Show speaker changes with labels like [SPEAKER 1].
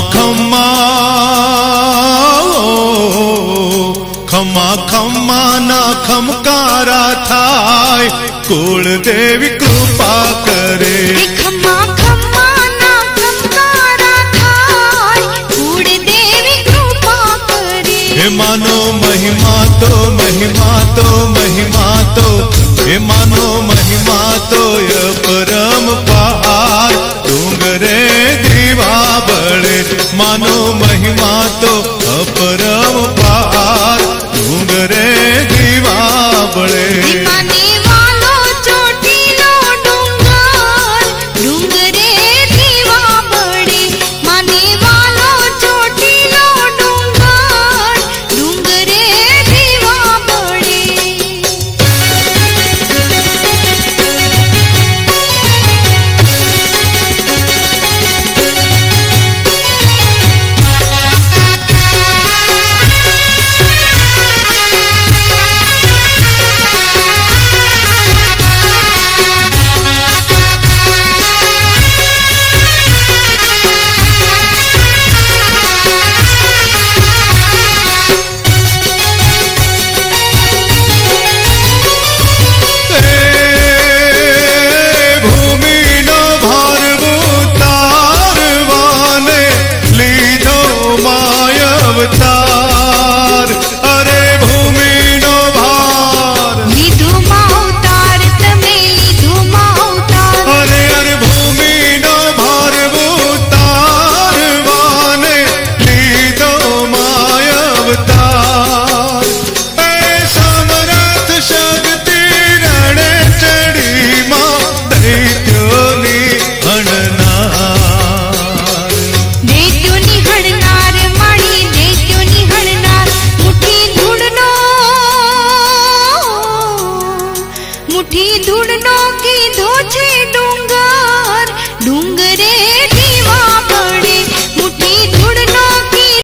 [SPEAKER 1] ખમા ખમા ખમા ના ખમકારા થાય. કુળ દેવી કૃપા કરે.
[SPEAKER 2] ખમા ખમા ના ખમકારા થાય. કુળ દેવી કૃપા કરે.
[SPEAKER 1] માનો મહિમા તો મહિમા તો મહિમા તો. હે માનો મહિમા તો મહિમા તો અપરમ
[SPEAKER 2] अवतार मुठी धुड़नों की धोछे